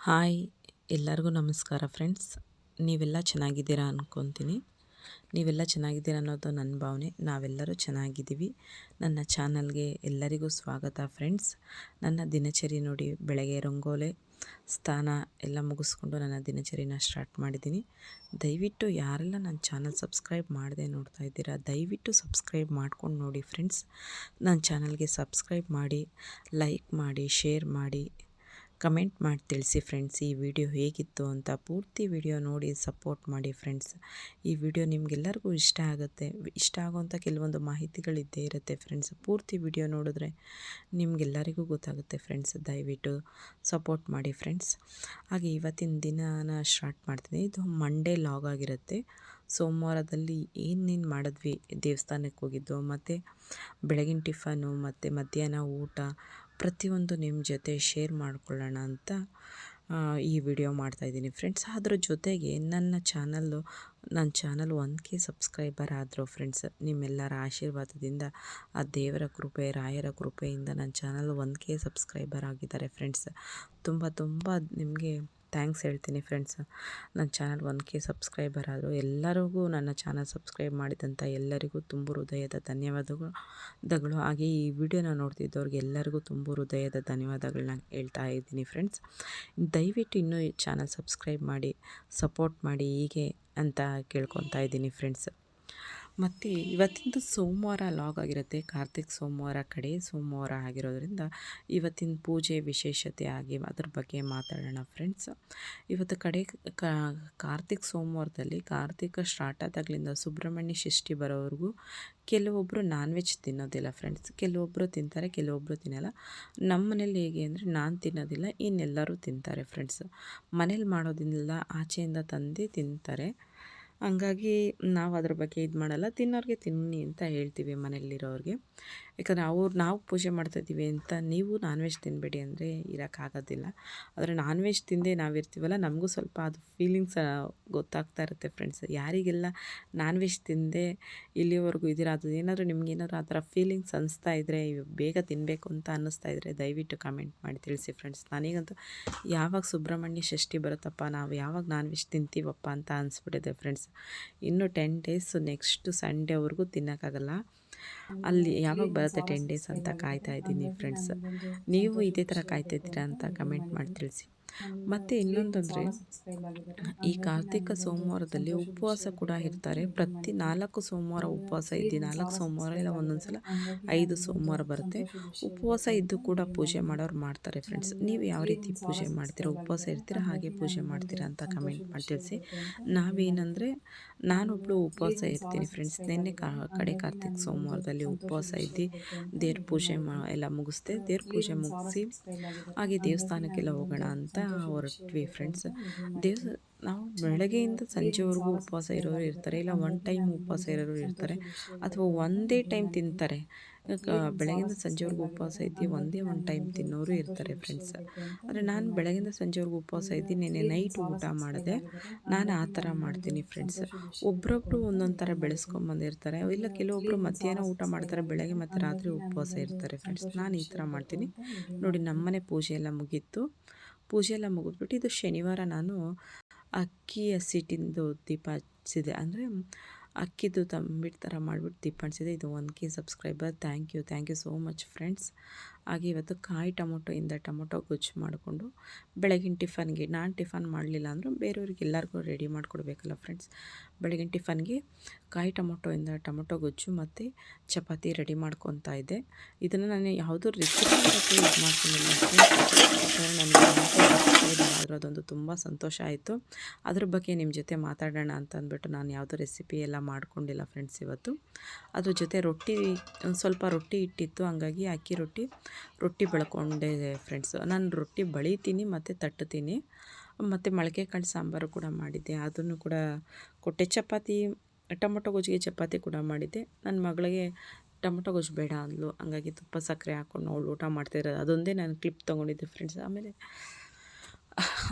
Hi, ಎಲ್ಲರಿಗೂ ನಮಸ್ಕಾರ friends. ನೀವೆಲ್ಲ ಚೆನ್ನಾಗಿದ್ದೀರಾ ಅಂದ್ಕೊತೀನಿ ನೀವೆಲ್ಲ ಚೆನ್ನಾಗಿದ್ದೀರಾ ಅನ್ನೋದು ನನ್ನ ಭಾವನೆ. ನಾವೆಲ್ಲರೂ ಚೆನ್ನಾಗಿದ್ದೀವಿ. ನನ್ನ ಚಾನಲ್ಗೆ ಎಲ್ಲರಿಗೂ ಸ್ವಾಗತ ಫ್ರೆಂಡ್ಸ್. ನನ್ನ ದಿನಚರಿ ನೋಡಿ ಬೆಳಗ್ಗೆ ರಂಗೋಲೆ ಸ್ನಾನ ಎಲ್ಲ ಮುಗಿಸ್ಕೊಂಡು ನನ್ನ ದಿನಚರಿನ ಸ್ಟಾರ್ಟ್ ಮಾಡಿದ್ದೀನಿ. ದಯವಿಟ್ಟು ಯಾರೆಲ್ಲ ನನ್ನ ಚಾನಲ್ ಸಬ್ಸ್ಕ್ರೈಬ್ ಮಾಡದೆ ನೋಡ್ತಾ ಇದ್ದೀರಾ, ದಯವಿಟ್ಟು ಸಬ್ಸ್ಕ್ರೈಬ್ ಮಾಡ್ಕೊಂಡು ನೋಡಿ ಫ್ರೆಂಡ್ಸ್. ನನ್ನ ಚಾನಲ್ಗೆ ಸಬ್ಸ್ಕ್ರೈಬ್ ಮಾಡಿ, ಲೈಕ್ ಮಾಡಿ, ಶೇರ್ ಮಾಡಿ. ಕಮೆಂಟ್ ಮಾಡಿ ತಿಳಿಸಿ ಫ್ರೆಂಡ್ಸ್, ಈ ವಿಡಿಯೋ ಹೇಗಿತ್ತು ಅಂತ ಪೂರ್ತಿ ವಿಡಿಯೋ ನೋಡಿ ಸಪೋರ್ಟ್ ಮಾಡಿ ಫ್ರೆಂಡ್ಸ್. ಈ ವಿಡಿಯೋ ನಿಮಗೆಲ್ಲರಿಗೂ ಇಷ್ಟ ಆಗುತ್ತೆ. ಇಷ್ಟ ಆಗುವಂಥ ಕೆಲವೊಂದು ಮಾಹಿತಿಗಳಿದ್ದೇ ಇರುತ್ತೆ ಫ್ರೆಂಡ್ಸ್. ಪೂರ್ತಿ ವಿಡಿಯೋ ನೋಡಿದ್ರೆ ನಿಮಗೆಲ್ಲರಿಗೂ ಗೊತ್ತಾಗುತ್ತೆ ಫ್ರೆಂಡ್ಸ್. ದಯವಿಟ್ಟು ಸಪೋರ್ಟ್ ಮಾಡಿ ಫ್ರೆಂಡ್ಸ್. ಹಾಗೆ ಇವತ್ತಿನ ದಿನನ ಸ್ಟಾರ್ಟ್ ಮಾಡ್ತೀನಿ. ಇದು ಮಂಡೇ ಲಾಗ್ ಆಗಿರುತ್ತೆ. ಸೋಮವಾರದಲ್ಲಿ ಏನೇನು ಮಾಡಿದ್ವಿ, ದೇವಸ್ಥಾನಕ್ಕೆ ಹೋಗಿದ್ದು, ಮತ್ತು ಬೆಳಗಿನ ಟಿಫನು, ಮತ್ತು ಮಧ್ಯಾಹ್ನ ಊಟ ಪ್ರತಿಯೊಂದು ನಿಮ್ಮ ಜೊತೆ ಶೇರ್ ಮಾಡಿಕೊಳ್ಳೋಣ ಅಂತ ಈ ವಿಡಿಯೋ ಮಾಡ್ತಾಯಿದ್ದೀನಿ ಫ್ರೆಂಡ್ಸ್ ಅದ್ರ ಜೊತೆಗೆ ನನ್ನ ಚಾನಲ್ಲು ನನ್ನ ಚಾನಲ್ ಒನ್ ಕೆ ಸಬ್ಸ್ಕ್ರೈಬರ್ ಆದರು ಫ್ರೆಂಡ್ಸ್ ನಿಮ್ಮೆಲ್ಲರ ಆಶೀರ್ವಾದದಿಂದ, ಆ ದೇವರ ಕೃಪೆ, ರಾಯರ ಕೃಪೆಯಿಂದ ನನ್ನ ಚಾನಲ್ ಒನ್ ಕೆ ಸಬ್ಸ್ಕ್ರೈಬರ್ ಆಗಿದ್ದಾರೆ ಫ್ರೆಂಡ್ಸ್ ತುಂಬ ತುಂಬ ನಿಮಗೆ ಥ್ಯಾಂಕ್ಸ್ ಹೇಳ್ತೀನಿ ಫ್ರೆಂಡ್ಸ್. ನನ್ನ ಚಾನಲ್ ಒನ್ ಕೆ ಸಬ್ಸ್ಕ್ರೈಬರ್ ಆದರು ಎಲ್ಲರಿಗೂ ನನ್ನ ಚಾನಲ್ ಸಬ್ಸ್ಕ್ರೈಬ್ ಮಾಡಿದಂಥ ಎಲ್ಲರಿಗೂ ತುಂಬ ಹೃದಯದ ಧನ್ಯವಾದಗಳು. ದಗಳು ಹಾಗೆ ಈ ವಿಡಿಯೋನ ನೋಡ್ತಿದ್ದವ್ರಿಗೆ ಎಲ್ಲರಿಗೂ ತುಂಬ ಹೃದಯದ ಧನ್ಯವಾದಗಳನ್ನ ಹೇಳ್ತಾ ಇದ್ದೀನಿ ಫ್ರೆಂಡ್ಸ್. ದಯವಿಟ್ಟು ಇನ್ನೂ ಚಾನಲ್ ಸಬ್ಸ್ಕ್ರೈಬ್ ಮಾಡಿ, ಸಪೋರ್ಟ್ ಮಾಡಿ ಹೀಗೆ ಅಂತ ಕೇಳ್ಕೊತಾ ಇದ್ದೀನಿ ಫ್ರೆಂಡ್ಸ್. ಮತ್ತು ಇವತ್ತಿಂದು ಸೋಮವಾರ ಲಾಗ್ ಆಗಿರುತ್ತೆ. ಕಾರ್ತಿಕ್ ಸೋಮವಾರ ಕಡೆ ಸೋಮವಾರ ಆಗಿರೋದ್ರಿಂದ ಇವತ್ತಿನ ಪೂಜೆ ವಿಶೇಷತೆ ಆಗಿ ಅದ್ರ ಬಗ್ಗೆ ಮಾತಾಡೋಣ ಫ್ರೆಂಡ್ಸ್ ಇವತ್ತು ಕಡೆ ಕಾರ್ತಿಕ್ ಸೋಮವಾರದಲ್ಲಿ ಕಾರ್ತಿಕ ಸ್ಟಾರ್ಟ್ ಆದಾಗಲಿಂದ ಸುಬ್ರಹ್ಮಣ್ಯ ಷಷ್ಠಿ ಬರೋವರೆಗೂ ಕೆಲವೊಬ್ಬರು ನಾನ್ ವೆಜ್ ತಿನ್ನೋದಿಲ್ಲ ಫ್ರೆಂಡ್ಸ್ ಕೆಲವೊಬ್ಬರು ತಿಂತಾರೆ ಕೆಲವೊಬ್ಬರು ತಿನ್ನಲ್ಲ. ನಮ್ಮ ಮನೇಲಿ ಹೇಗೆ ಅಂದರೆ ನಾನು ತಿನ್ನೋದಿಲ್ಲ, ಇನ್ನೆಲ್ಲರೂ ತಿಂತಾರೆ ಫ್ರೆಂಡ್ಸ್ ಮನೇಲಿ ಮಾಡೋದಿಲ್ಲ ಆಚೆಯಿಂದ ತಂದು ತಿಂತಾರೆ. ಹಂಗಾಗಿ ನಾವು ಅದ್ರ ಬಗ್ಗೆ ಇದು ಮಾಡಲ್ಲ. ತಿನ್ನೋರಿಗೆ ತಿನ್ನಿ ಅಂತ ಹೇಳ್ತೀವಿ ಮನೆಯಲ್ಲಿರೋರಿಗೆ. ಯಾಕಂದರೆ ಅವ್ರು ನಾವು ಪೂಜೆ ಮಾಡ್ತಾಯಿದ್ದೀವಿ ಅಂತ ನೀವು ನಾನ್ ವೆಜ್ ತಿನ್ನಬೇಡಿ ಅಂದರೆ ಇರೋಕ್ಕಾಗೋದಿಲ್ಲ. ಆದರೆ ನಾನ್ ವೆಜ್ ತಿಂದೇ ನಾವಿರ್ತೀವಲ್ಲ ನಮಗೂ ಸ್ವಲ್ಪ ಅದು ಫೀಲಿಂಗ್ಸ್ ಗೊತ್ತಾಗ್ತಾ ಇರುತ್ತೆ ಫ್ರೆಂಡ್ಸ್ ಯಾರಿಗೆಲ್ಲ ನಾನ್ ವೆಜ್ ತಿಂದೇ ಇಲ್ಲಿವರೆಗೂ ಇದ್ದೀರಾ ಅದು ಏನಾದರೂ ಆ ಥರ ಫೀಲಿಂಗ್ಸ್ ಅನಿಸ್ತಾ ಇದ್ದರೆ ಬೇಗ ತಿನ್ನಬೇಕು ಅಂತ ಅನ್ನಿಸ್ತಾ ಇದ್ದರೆ ದಯವಿಟ್ಟು ಕಮೆಂಟ್ ಮಾಡಿ ತಿಳಿಸಿ ಫ್ರೆಂಡ್ಸ್ ನನಗಂತೂ ಯಾವಾಗ ಸುಬ್ರಹ್ಮಣ್ಯ ಷಷ್ಠಿ ಬರುತ್ತಪ್ಪ, ನಾವು ಯಾವಾಗ ನಾನ್ ವೆಜ್ ತಿಂತೀವಪ್ಪ ಅಂತ ಅನಿಸ್ಬಿಟ್ಟಿದೆ ಫ್ರೆಂಡ್ಸ್ ಇನ್ನು ಟೆನ್ ಡೇಸ್ ನೆಕ್ಸ್ಟ್ ಸಂಡೇವರೆಗೂ ತಿನ್ನೋಕ್ಕಾಗಲ್ಲ. ಅಲ್ಲಿ ಯಾವಾಗ ಬರುತ್ತೆ ಟೆನ್ ಡೇಸ್ ಅಂತ ಕಾಯ್ತಾ ಇದ್ದೀನಿ ಫ್ರೆಂಡ್ಸ್ ನೀವು ಇದೇ ಥರ ಕಾಯ್ತಾ ಅಂತ ಕಮೆಂಟ್ ಮಾಡಿ ತಿಳಿಸಿ. ಮತ್ತು ಇನ್ನೊಂದಂದ್ರೆ ಈ ಕಾರ್ತಿಕ ಸೋಮವಾರದಲ್ಲಿ ಉಪವಾಸ ಕೂಡ ಇರ್ತಾರೆ. ಪ್ರತಿ ನಾಲ್ಕು ಸೋಮವಾರ ಉಪವಾಸ ಇದ್ದು ನಾಲ್ಕು ಸೋಮವಾರ ಇಲ್ಲ ಒಂದೊಂದು ಸಲ ಐದು ಸೋಮವಾರ ಬರುತ್ತೆ. ಉಪವಾಸ ಇದ್ದು ಕೂಡ ಪೂಜೆ ಮಾಡೋರು ಮಾಡ್ತಾರೆ ಫ್ರೆಂಡ್ಸ್. ನೀವು ಯಾವ ರೀತಿ ಪೂಜೆ ಮಾಡ್ತೀರಾ? ಉಪವಾಸ ಇರ್ತೀರಾ? ಹಾಗೆ ಪೂಜೆ ಮಾಡ್ತೀರಾ ಅಂತ ಕಮೆಂಟ್ ಮಾಡಿ ತಿಳಿಸಿ ನಾವೇನಂದರೆ ನಾನೊಬ್ಳು ಉಪವಾಸ ಇರ್ತೀನಿ ಫ್ರೆಂಡ್ಸ್. ನಿನ್ನೆ ಕಡೆ ಕಾರ್ತಿಕ ಸೋಮವಾರದಲ್ಲಿ ಉಪವಾಸ ಇದ್ದು ದೇವ್ರ ಪೂಜೆ ಮಾ ಎಲ್ಲ ಮುಗಿಸ್ದೆ ದೇವ್ರ ಪೂಜೆ ಮುಗಿಸಿ ಹಾಗೆ ದೇವಸ್ಥಾನಕ್ಕೆಲ್ಲ ಹೋಗೋಣ ಅಂತ ಹೊರಟ್ವಿ ಫ್ರೆಂಡ್ಸ್ ದೇವ ನಾವು ಬೆಳಗ್ಗೆಯಿಂದ ಸಂಜೆವರೆಗೂ ಉಪವಾಸ ಇರೋರು ಇರ್ತಾರೆ ಇಲ್ಲ ಒನ್ ಟೈಮ್ ಉಪವಾಸ ಇರೋರು ಇರ್ತಾರೆ ಅಥವಾ ಒಂದೇ ಟೈಮ್ ತಿಂತಾರೆ. ಬೆಳಗ್ಗೆಯಿಂದ ಸಂಜೆವರೆಗೂ ಉಪವಾಸ ಐತಿ ಒಂದೇ ಒಂದು ಟೈಮ್ ತಿನ್ನೋರು ಇರ್ತಾರೆ ಫ್ರೆಂಡ್ಸ್ ಆದರೆ ನಾನು ಬೆಳಗ್ಗೆಯಿಂದ ಸಂಜೆವರೆಗೂ ಉಪವಾಸ ಐತಿ ನೆನೆ ನೈಟ್ ಊಟ ಮಾಡಿದೆ ನಾನು ಆ ಥರ ಮಾಡ್ತೀನಿ ಫ್ರೆಂಡ್ಸ್ ಒಬ್ರೊಬ್ರು ಒಂದೊಂದು ಥರ ಬೆಳೆಸ್ಕೊಂಬಂದಿರ್ತಾರೆ ಇಲ್ಲ ಕೆಲವೊಬ್ಬರು ಮಧ್ಯಾಹ್ನ ಊಟ ಮಾಡ್ತಾರೆ ಬೆಳಗ್ಗೆ ಮತ್ತು ರಾತ್ರಿ ಉಪವಾಸ ಇರ್ತಾರೆ ಫ್ರೆಂಡ್ಸ್ ನಾನು ಈ ಥರ ಮಾಡ್ತೀನಿ. ನೋಡಿ ನಮ್ಮನೆ ಪೂಜೆ ಎಲ್ಲ ಮುಗೀತು. ಪೂಜೆ ಎಲ್ಲ ಮುಗಿದ್ಬಿಟ್ಟು ಇದು ಶನಿವಾರ ನಾನು ಅಕ್ಕಿ ಹಸಿಟ್ಟಿಂದು ದೀಪ ಹಚ್ಚಿದೆ. ಅಂದರೆ ಅಕ್ಕಿದು ತಂಬಿಟ್ಟು ಥರ ಮಾಡಿಬಿಟ್ಟು ದೀಪ ಹಚ್ಚಿದೆ. ಇದು one K subscriber. Thank you. Thank you so much friends. ಹಾಗೆ ಇವತ್ತು ಕಾಯಿ ಟೊಮೊಟೊಯಿಂದ ಟೊಮೊಟೊ ಗೊಜ್ಜು ಮಾಡಿಕೊಂಡು ಬೆಳಗಿನ ಟಿಫನ್ಗೆ ನಾನು ಟಿಫನ್ ಮಾಡಲಿಲ್ಲ ಅಂದರೂ ಬೇರೆಯವ್ರಿಗೆ ಎಲ್ಲರಿಗೂ ರೆಡಿ ಮಾಡಿಕೊಡ್ಬೇಕಲ್ಲ ಫ್ರೆಂಡ್ಸ್ ಬೆಳಗಿನ ಟಿಫನ್ಗೆ ಕಾಯಿ ಟೊಮೊಟೊಯಿಂದ ಟೊಮೊಟೊ ಗೊಜ್ಜು ಮತ್ತು ಚಪಾತಿ ರೆಡಿ ಮಾಡ್ಕೊತಾ ಇದ್ದೆ. ಇದನ್ನು ನಾನು ಯಾವುದೂ ರೆಸಿಪಿ ಯೂಸ್ ಮಾಡ್ಕೊಂಡಿಲ್ಲ ನನಗೆ ಅದೊಂದು ತುಂಬ ಸಂತೋಷ ಆಯಿತು. ಅದ್ರ ಬಗ್ಗೆ ನಿಮ್ಮ ಜೊತೆ ಮಾತಾಡೋಣ ಅಂತ ಅಂದ್ಬಿಟ್ಟು ನಾನು ಯಾವುದೋ ರೆಸಿಪಿ ಎಲ್ಲ ಮಾಡ್ಕೊಂಡಿಲ್ಲ ಫ್ರೆಂಡ್ಸ್ ಇವತ್ತು. ಅದ್ರ ಜೊತೆ ರೊಟ್ಟಿ ಒಂದು ಸ್ವಲ್ಪ ರೊಟ್ಟಿ ಇಟ್ಟಿತ್ತು, ಹಂಗಾಗಿ ಅಕ್ಕಿ ರೊಟ್ಟಿ. ರೊಟ್ಟಿ ಬೆಳ್ಕೊಂಡೆ ಫ್ರೆಂಡ್ಸು ನಾನು ರೊಟ್ಟಿ ಬಳಿತೀನಿ, ಮತ್ತು ತಟ್ಟುತ್ತೀನಿ ಮತ್ತು ಮೊಳಕೆ ಕಾಳು ಸಾಂಬಾರು ಕೂಡ ಮಾಡಿದ್ದೆ. ಅದನ್ನು ಕೂಡ ಕೊಟ್ಟೆ. ಚಪಾತಿ, ಟೊಮೊಟೊ ಗೊಜ್ಜಿಗೆ ಚಪಾತಿ ಕೂಡ ಮಾಡಿದ್ದೆ. ನನ್ನ ಮಗಳಿಗೆ ಟೊಮೊಟೊ ಗೊಜ್ಜು ಬೇಡ ಅಂದ್ಲು. ಹಂಗಾಗಿ ತುಪ್ಪ, ಸಕ್ಕರೆ ಹಾಕ್ಕೊಂಡು ಅವಳು ಊಟ ಮಾಡ್ತಿರೋದು ಅದೊಂದೇ ನಾನು ಕ್ಲಿಪ್ ತೊಗೊಂಡಿದ್ದೆ ಫ್ರೆಂಡ್ಸ್ ಆಮೇಲೆ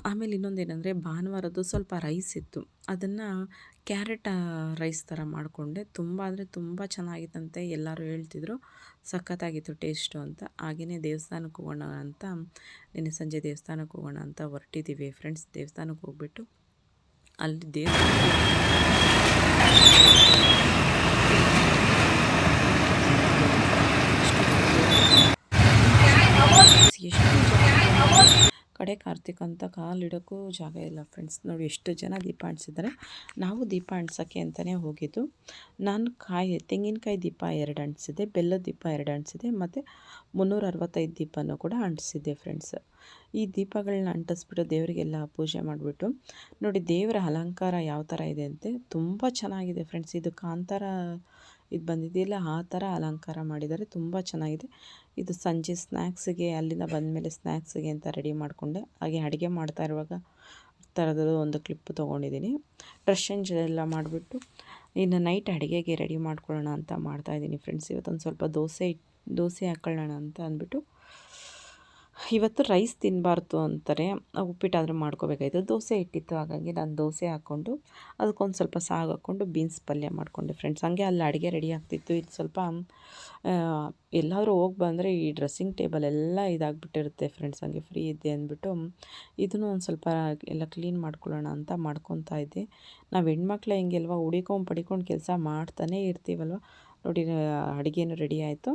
ಆಮೇಲೆ ಇನ್ನೊಂದೇನೆಂದರೆ ಭಾನುವಾರದ್ದು ಸ್ವಲ್ಪ ರೈಸ್ ಇತ್ತು. ಅದನ್ನು ಕ್ಯಾರೆಟ್ ರೈಸ್ ಥರ ಮಾಡಿಕೊಂಡೆ. ತುಂಬ ಅಂದರೆ ತುಂಬ ಚೆನ್ನಾಗಿತ್ತಂತೆ ಎಲ್ಲರೂ ಹೇಳ್ತಿದ್ರು. ಸಖತ್ತಾಗಿತ್ತು ಟೇಸ್ಟು ಅಂತ. ಹಾಗೆಯೇ ದೇವಸ್ಥಾನಕ್ಕೆ ಹೋಗೋಣ ಅಂತ, ನಿನ್ನೆ ಸಂಜೆ ದೇವಸ್ಥಾನಕ್ಕೆ ಹೋಗೋಣ ಅಂತ ಹೊರಟಿದ್ದೀವಿ ಫ್ರೆಂಡ್ಸ್ ದೇವಸ್ಥಾನಕ್ಕೆ ಹೋಗ್ಬಿಟ್ಟು. ಅಲ್ಲಿ ದೇವಸ್ಥಾನ ಕಡೆ ಕಾರ್ತಿಕ್ ಅಂತ ಕಾಲಿಡೋಕ್ಕೂ ಜಾಗ ಇಲ್ಲ ಫ್ರೆಂಡ್ಸ್ ನೋಡಿ ಎಷ್ಟು ಜನ ದೀಪ ಅಂಟಿಸಿದ್ದಾರೆ. ನಾವು ದೀಪ ಅಂಟ್ಸೋಕ್ಕೆ ಅಂತಲೇ ಹೋಗಿದ್ದು. ನಾನು ಕಾಯಿ, ತೆಂಗಿನಕಾಯಿ ದೀಪ ಎರಡು ಅಂಟಿಸಿದೆ, ಬೆಲ್ಲದ ದೀಪ ಎರಡು ಅಂಟಿಸಿದೆ, ಮತ್ತು ಮುನ್ನೂರ ಅರವತ್ತೈದು ದೀಪನೂ ಕೂಡ ಅಂಟಿಸಿದ್ದೆ ಫ್ರೆಂಡ್ಸ್ ಈ ದೀಪಗಳನ್ನ ಅಂಟಿಸ್ಬಿಟ್ಟು ದೇವರಿಗೆಲ್ಲ ಪೂಜೆ ಮಾಡಿಬಿಟ್ಟು, ನೋಡಿ ದೇವರ ಅಲಂಕಾರ ಯಾವ ಥರ ಇದೆ ಅಂತೆ, ತುಂಬ ಚೆನ್ನಾಗಿದೆ ಫ್ರೆಂಡ್ಸ್ ಇದು ಕಾಂತಾರ ಇದು ಬಂದಿದೆಯಲ್ಲ, ಆ ಥರ ಅಲಂಕಾರ ಮಾಡಿದ್ದಾರೆ. ತುಂಬ ಚೆನ್ನಾಗಿದೆ. ಇದು ಸಂಜೆ ಸ್ನ್ಯಾಕ್ಸಿಗೆ ಅಲ್ಲಿಂದ ಬಂದಮೇಲೆ ಸ್ನ್ಯಾಕ್ಸಿಗೆ ಅಂತ ರೆಡಿ ಮಾಡಿಕೊಂಡೆ. ಹಾಗೆ ಅಡುಗೆ ಮಾಡ್ತಾ ಇರುವಾಗ ಥರದ್ದು ಒಂದು ಕ್ಲಿಪ್ ತೊಗೊಂಡಿದ್ದೀನಿ. ಡ್ರೆಸ್ ಚೇಂಜ್ ಎಲ್ಲ ಮಾಡಿಬಿಟ್ಟು ಇನ್ನು ನೈಟ್ ಅಡುಗೆಗೆ ರೆಡಿ ಮಾಡ್ಕೊಳ್ಳೋಣ ಅಂತ ಮಾಡ್ತಾಯಿದ್ದೀನಿ ಫ್ರೆಂಡ್ಸ್. ಇವತ್ತೊಂದು ಸ್ವಲ್ಪ ದೋಸೆ ದೋಸೆ ಹಾಕ್ಕೊಳ್ಳೋಣ ಅಂತ ಅಂದ್ಬಿಟ್ಟು ಇವತ್ತು ರೈಸ್ ತಿನ್ನಬಾರ್ದು ಅಂತಾರೆ. ಉಪ್ಪಿಟ್ಟಾದರೂ ಮಾಡ್ಕೋಬೇಕಾಯ್ತು. ದೋಸೆ ಇಟ್ಟಿತ್ತು. ಹಾಗಾಗಿ ನಾನು ದೋಸೆ ಹಾಕ್ಕೊಂಡು ಅದಕ್ಕೊಂದು ಸ್ವಲ್ಪ ಸಾಗು ಹಾಕ್ಕೊಂಡು ಬೀನ್ಸ್ ಪಲ್ಯ ಮಾಡಿಕೊಂಡೆ ಫ್ರೆಂಡ್ಸ್. ಹಂಗೆ ಅಲ್ಲಿ ಅಡುಗೆ ರೆಡಿ ಆಗ್ತಿತ್ತು. ಇದು ಸ್ವಲ್ಪ ಎಲ್ಲಾದರೂ ಹೋಗಿ ಬಂದರೆ ಈ ಡ್ರೆಸ್ಸಿಂಗ್ ಟೇಬಲ್ ಎಲ್ಲ ಇದಾಗ್ಬಿಟ್ಟಿರುತ್ತೆ ಫ್ರೆಂಡ್ಸ್. ಹಂಗೆ ಫ್ರೀ ಇದೆ ಅಂದ್ಬಿಟ್ಟು ಇದನ್ನು ಒಂದು ಸ್ವಲ್ಪ ಎಲ್ಲ ಕ್ಲೀನ್ ಮಾಡ್ಕೊಳ್ಳೋಣ ಅಂತ ಮಾಡ್ಕೊತಾ ಇದ್ದೆ. ನಾವು ಹೆಣ್ಮಕ್ಳು ಹಿಂಗೆಲ್ವ ಹುಡಿಕೊಂಡು ಪಡಿಕೊಂಡು ಕೆಲಸ ಮಾಡ್ತಾನೇ ಇರ್ತೀವಲ್ವ? ನೋಡಿ ಅಡುಗೆನೂ ರೆಡಿ ಆಯಿತು.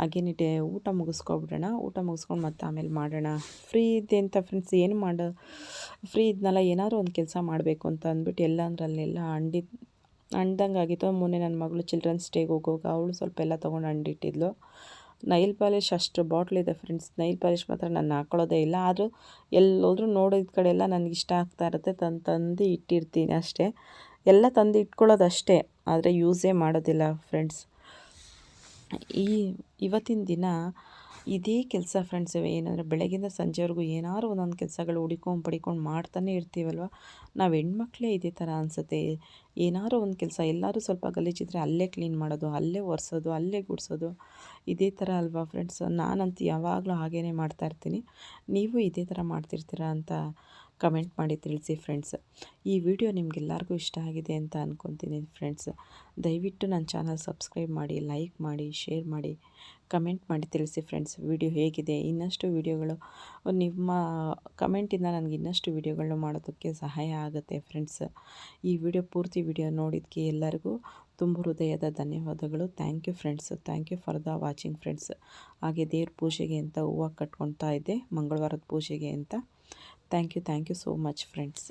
ಹಾಗೇನಿದೆ ಊಟ ಮುಗಿಸ್ಕೊಬಿಡೋಣ. ಊಟ ಮುಗಿಸ್ಕೊಂಡು ಮತ್ತೆ ಆಮೇಲೆ ಮಾಡೋಣ. ಫ್ರೀ ಇದೆ ಅಂತ ಫ್ರೆಂಡ್ಸ್ ಏನು ಮಾಡೋ, ಫ್ರೀ ಇದ್ನಲ್ಲ, ಏನಾದರೂ ಒಂದು ಕೆಲಸ ಮಾಡಬೇಕು ಅಂತ ಅಂದ್ಬಿಟ್ಟು ಎಲ್ಲ ಅಂದ್ರಲ್ಲೆಲ್ಲ ಅಂಡಿ ಅಂಡ್ದಂಗೆ ಆಗಿತ್ತು. ಮೊನ್ನೆ ನನ್ನ ಮಗಳು ಚಿಲ್ಡ್ರನ್ಸ್ ಡೇಗೆ ಹೋಗುವಾಗ ಅವಳು ಸ್ವಲ್ಪ ಎಲ್ಲ ತೊಗೊಂಡು ಅಂಡಿಟ್ಟಿದ್ಲು ನೈಲ್ ಪಾಲಿಷ್ ಅಷ್ಟು ಬಾಟ್ಲಿದೆ ಫ್ರೆಂಡ್ಸ್ ನೈಲ್ ಪಾಲಿಷ್ ಮಾತ್ರ ನಾನು ಹಾಕೊಳ್ಳೋದೇ ಇಲ್ಲ. ಆದರೂ ಎಲ್ಲೋದ್ರೂ ನೋಡಿದ ಕಡೆ ಎಲ್ಲ ನನಗೆ ಇಷ್ಟ ಆಗ್ತಾ ಇರುತ್ತೆ ತಂದು ತಂದು ಇಟ್ಟಿರ್ತೀನಿ ಅಷ್ಟೇ. ಎಲ್ಲ ತಂದು ಇಟ್ಕೊಳ್ಳೋದಷ್ಟೇ, ಆದರೆ ಯೂಸೇ ಮಾಡೋದಿಲ್ಲ ಫ್ರೆಂಡ್ಸ್ ಈ ಇವತ್ತಿನ ದಿನ ಇದೇ ಕೆಲಸ ಫ್ರೆಂಡ್ಸ್ ಏನಂದರೆ ಬೆಳಗಿಂದ ಸಂಜೆವರೆಗೂ ಏನಾದ್ರು ಒಂದೊಂದು ಕೆಲಸಗಳು ಹುಡಿಕೊಂಡು ಪಡಿಕೊಂಡು ಮಾಡ್ತಾನೆ ಇರ್ತೀವಲ್ವ? ನಾವು ಹೆಣ್ಮಕ್ಳೇ ಇದೇ ಥರ ಅನಿಸುತ್ತೆ. ಏನಾದ್ರು ಒಂದು ಕೆಲಸ ಎಲ್ಲರೂ ಸ್ವಲ್ಪ ಗಲೀಜಿದ್ರೆ ಅಲ್ಲೇ ಕ್ಲೀನ್ ಮಾಡೋದು, ಅಲ್ಲೇ ಒರೆಸೋದು, ಅಲ್ಲೇ ಗುಡಿಸೋದು, ಇದೇ ಥರ ಅಲ್ವಾ ಫ್ರೆಂಡ್ಸ್ ನಾನಂತೂ ಯಾವಾಗಲೂ ಹಾಗೇ ಮಾಡ್ತಾಯಿರ್ತೀನಿ ನೀವು ಇದೇ ಥರ ಮಾಡ್ತಿರ್ತೀರಾ ಅಂತ ಕಮೆಂಟ್ ಮಾಡಿ ತಿಳಿಸಿ ಫ್ರೆಂಡ್ಸ್. ಈ ವಿಡಿಯೋ ನಿಮಗೆಲ್ಲರಿಗೂ ಇಷ್ಟ ಆಗಿದೆ ಅಂತ ಅಂದ್ಕೊತೀನಿ ಫ್ರೆಂಡ್ಸ್. ದಯವಿಟ್ಟು ನನ್ನ ಚಾನಲ್ ಸಬ್ಸ್ಕ್ರೈಬ್ ಮಾಡಿ, ಲೈಕ್ ಮಾಡಿ, ಶೇರ್ ಮಾಡಿ, ಕಮೆಂಟ್ ಮಾಡಿ ತಿಳಿಸಿ ಫ್ರೆಂಡ್ಸ್. ವಿಡಿಯೋ ಹೇಗಿದೆ? ಇನ್ನಷ್ಟು ವಿಡಿಯೋಗಳು, ನಿಮ್ಮ ಕಮೆಂಟಿಂದ ನನಗೆ ಇನ್ನಷ್ಟು ವಿಡಿಯೋಗಳನ್ನ ಮಾಡೋದಕ್ಕೆ ಸಹಾಯ ಆಗುತ್ತೆ ಫ್ರೆಂಡ್ಸ್. ಈ ವಿಡಿಯೋ ಪೂರ್ತಿ ವಿಡಿಯೋ ನೋಡಿದ್ಕೆ ಎಲ್ಲರಿಗೂ ತುಂಬ ಹೃದಯದ ಧನ್ಯವಾದಗಳು. Thank you friends. Thank you for the watching friends. ಹಾಗೆ ದೇವ್ರ ಪೂಜೆಗೆ ಅಂತ ಹೂವು ಕಟ್ಕೊತಾ ಇದ್ದೆ. ಮಂಗಳವಾರದ ಪೂಜೆಗೆ ಅಂತ thank you thank you so much friends.